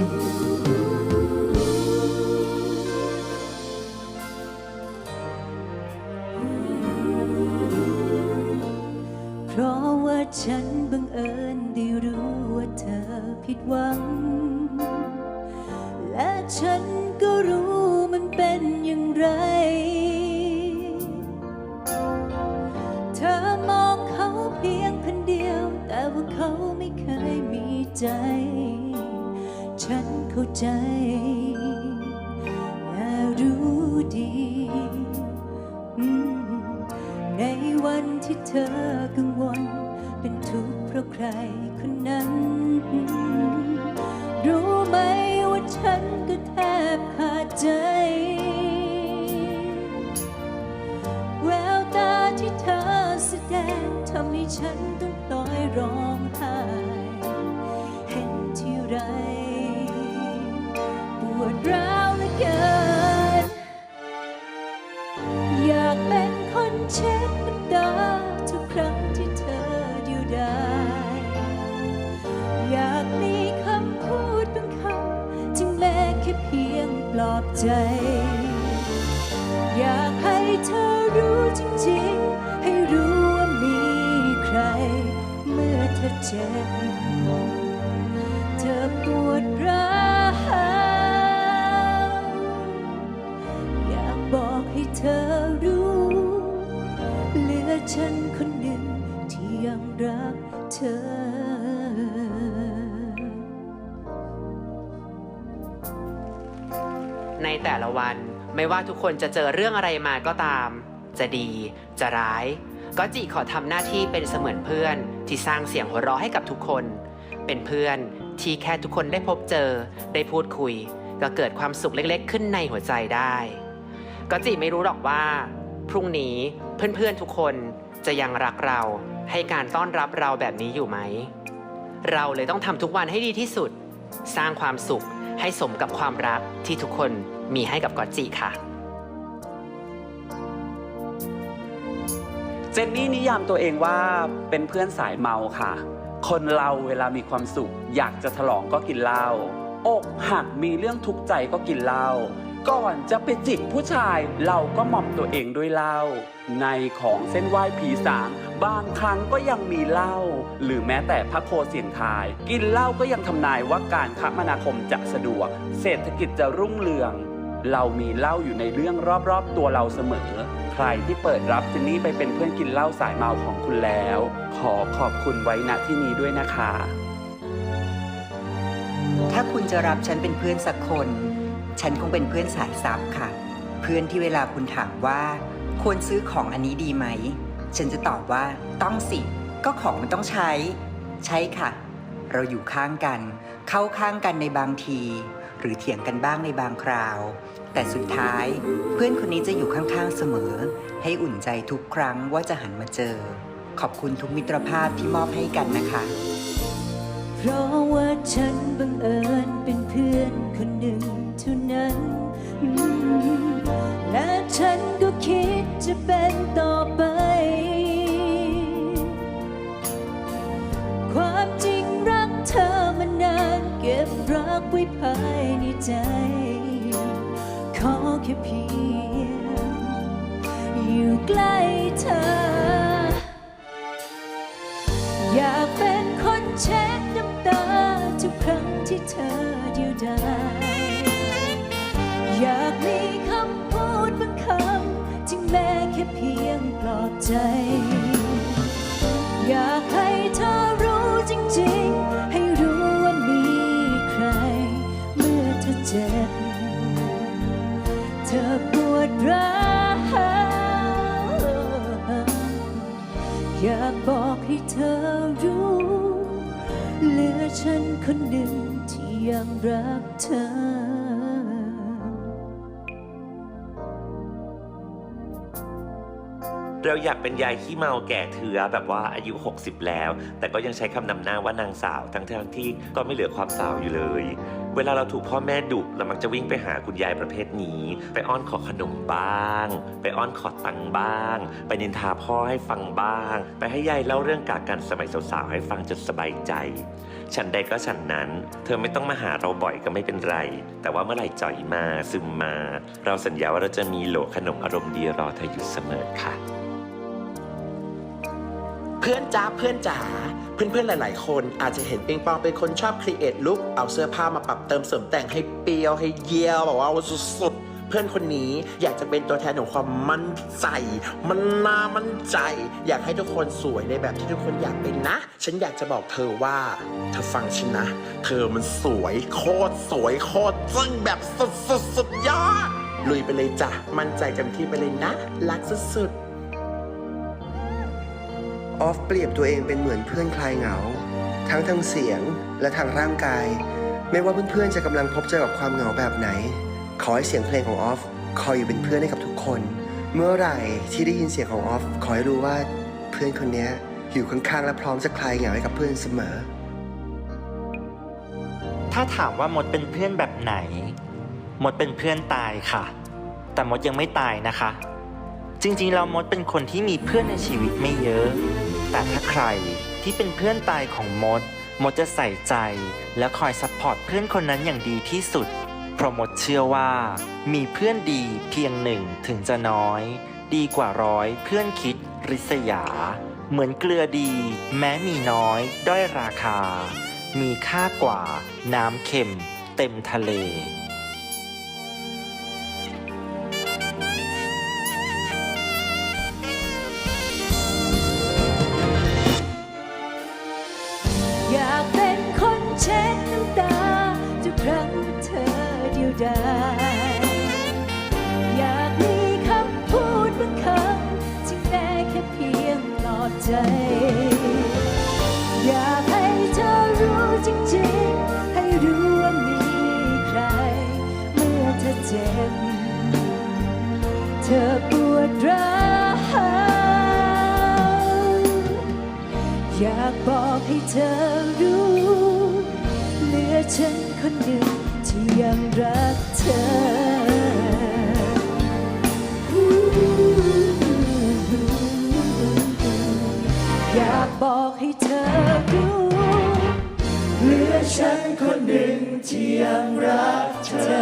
เพราะว่าฉันบังเอิญได้รู้ว่าเธอผิดหวัง และฉันก็รู้มันเป็นอย่างไร เธอมองเขาเพียงคนเดียว แต่ว่าเขาไม่เคยมีใจ ใจ และรู้ดี ในวันที่เธอกังวล เป็นทุกข์เพราะใครคนนั้น รู้ไหมว่าฉันก็แทบขาดใจ แววตาที่เธอแสดงทำให้ฉันต้องลอยร้องไห้ เช็ดน้ำตาทุกครั้งที่เธอเดียวดายอยากมีคำพูดบางคำที่แม้แค่เพียงปลอบใจ อยากให้เธอรู้จริงๆ ให้รู้ว่ามีใคร เมื่อเธอเจ็บเธอปวดร้าว เธอ ในแต่ละวันไม่ว่าทุกคนจะเจอเรื่องอะไรมาก็ตาม จะดีจะร้าย ก็จิขอทำหน้าที่เป็นเสมือนเพื่อนที่สร้างเสียงหัวเราะให้กับทุกคน เป็นเพื่อนที่แค่ทุกคนได้พบเจอ ได้พูดคุย ก็เกิดความสุขเล็กๆ ขึ้นในหัวใจได้ ก็จิไม่รู้หรอกว่า พรุ่งนี้เพื่อนๆทุกคนจะยังรักเรา ให้การต้อนรับเราแบบนี้อยู่ไหม เราเลยต้องทำทุกวันให้ดีที่สุด สร้างความสุขให้สมกับความรักที่ทุกคนมีให้กับกอจิค่ะเจนนี่นิยามตัวเองว่าเป็นเพื่อนสายเมาค่ะ คนเราเวลามีความสุข อยากจะฉลองก็กินเหล้าอกหักมีเรื่องทุกข์ใจก็กินเหล้า ก่อนจะไปจิกผู้ชายเราก็หม่อมตัวเองด้วยเหล้าในของเส้นไหว้ผีสางบางครั้งก็ยังมีเหล้าหรือแม้แต่พระโคเสียงทาย กินเหล้าก็ยังทำนายว่าการคมนาคมจะสะดวก เศรษฐกิจจะรุ่งเรือง เรามีเหล้าอยู่ในเรื่องรอบๆตัวเราเสมอ ใครที่เปิดรับเจนนี่ไปเป็นเพื่อนกินเหล้าสายเมาของคุณแล้ว ขอขอบคุณไว้ณที่นี้ด้วยนะคะ ถ้าคุณจะรับฉันเป็นเพื่อนสักคน ฉันคงเป็นเพื่อนสายซับค่ะ เพื่อนที่เวลาคุณถามว่า ควรซื้อของอันนี้ดีไหม ฉันจะตอบว่าต้องสิ ก็ของมันต้องใช้ ใช่ค่ะ เราอยู่ข้างกัน เข้าข้างกันในบางที หรือเถียงกันบ้างในบางคราว แต่สุดท้ายเพื่อนคนนี้จะอยู่ข้างๆเสมอ ให้อุ่นใจทุกครั้งว่าจะหันมาเจอ ขอบคุณทุกมิตรภาพที่มอบให้กันนะคะ เพราะว่าฉัน จะเป็นต่อไป ความจริงรักเธอมานาน เก็บรักไว้ภายในใจ ขอแค่เพียง อยู่ใกล้เธอ ใจ อยากให้เธอรู้จริงๆ ให้รู้ว่ามีใคร เมื่อเธอเจ็บ เธอปวดร้าวอยากบอกให้เธอรู้ เหลือฉันคนหนึ่งที่ยังรักเธอ เราอยากเป็นยายขี้เมาแก่เถือแบบว่าอายุ 60 แล้ว แต่ก็ยังใช้คำนำหน้าว่านางสาว ทั้งๆที่ก็ไม่เหลือความสาวอยู่เลย เวลาเราถูกพ่อแม่ดุเรามักจะวิ่งไปหาคุณยายประเภทนี้ ไปอ้อนขอขนมบ้าง ไปอ้อนขอตังค์บ้าง ไปนินทาพ่อให้ฟังบ้าง ไปให้ยายเล่าเรื่องกากันสมัยสาวๆให้ฟังจนสบายใจ ฉันใดก็ฉันนั้น เธอไม่ต้องมาหาเราบ่อยก็ไม่เป็นไร แต่ว่าเมื่อไหร่จ่อยมาซึมมา เราสัญญาว่าเราจะมีโหลขนมอารมณ์ดีรอเธออยู่เสมอค่ะ พื่อนจ้าเพื่อนจ๋าเพื่อนๆ หลาย ๆ คนอาจจะเห็นปิงปองเป็นคนชอบครีเอทลุคเอาเสื้อผ้ามาปรับเติมเสริมแต่งให้เปรียวให้เยียวแบบว่าสุดๆ เพื่อนคนนี้อยากจะเป็นตัวแทนของความมั่นใจ มันน่ามั่นใจ อยากให้ทุกคนสวยในแบบที่ทุกคนอยากเป็นนะ ฉันอยากจะบอกเธอว่า เธอฟังฉันนะ เธอมันสวยโคตรสวยโคตรจึ้งแบบสุดๆสุดยอดลุยไปเลยจ้ะมั่นใจเต็มที่ไปเลยนะรักสุดๆ ออฟเปรียบตัวเองเป็นเหมือนเพื่อนคลายเหงา ทั้งทางเสียงและทางร่างกาย ไม่ว่าเพื่อนๆจะกำลังพบเจอกับความเหงาแบบไหน ขอให้เสียงเพลงของออฟคอยอยู่เป็นเพื่อนให้กับทุกคน เมื่อไหร่ที่ได้ยินเสียงของออฟขอให้รู้ว่าเพื่อนคนนี้อยู่ข้างๆและพร้อมจะคลายเหงาให้กับเพื่อนเสมอ ถ้าถามว่ามดเป็นเพื่อนแบบไหน มดเป็นเพื่อนตายค่ะ แต่มดยังไม่ตายนะคะ จริงๆ เรามดเป็นคนที่มีเพื่อนในชีวิตไม่เยอะ แต่ถ้าใครที่เป็นเพื่อนตายของมด มดจะใส่ใจ และคอยซัพพอร์ตเพื่อนคนนั้นอย่างดีที่สุด เพราะมดเชื่อว่า มีเพื่อนดีเพียงหนึ่งถึงจะน้อย ดีกว่าร้อยเพื่อนคิดริษยา เหมือนเกลือดี แม้มีน้อย ด้อยราคา มีค่ากว่า น้ำเค็ม เต็มทะเล เธอเดียวดายอยากมีคำพูดบางคำที่แค่แค่เพียงปลอบใจ อยากให้เธอรู้จริงๆ ให้รู้ว่ามีใคร เมื่อเธอเจ็บ เธอปวดร้าวอยากบอกให้เธอรู้ เหลือฉันคนหนึ่ง ยังรักเธออยากบอกให้เธอรู้เหลือฉันคนหนึ่งที่ยังรักเธอ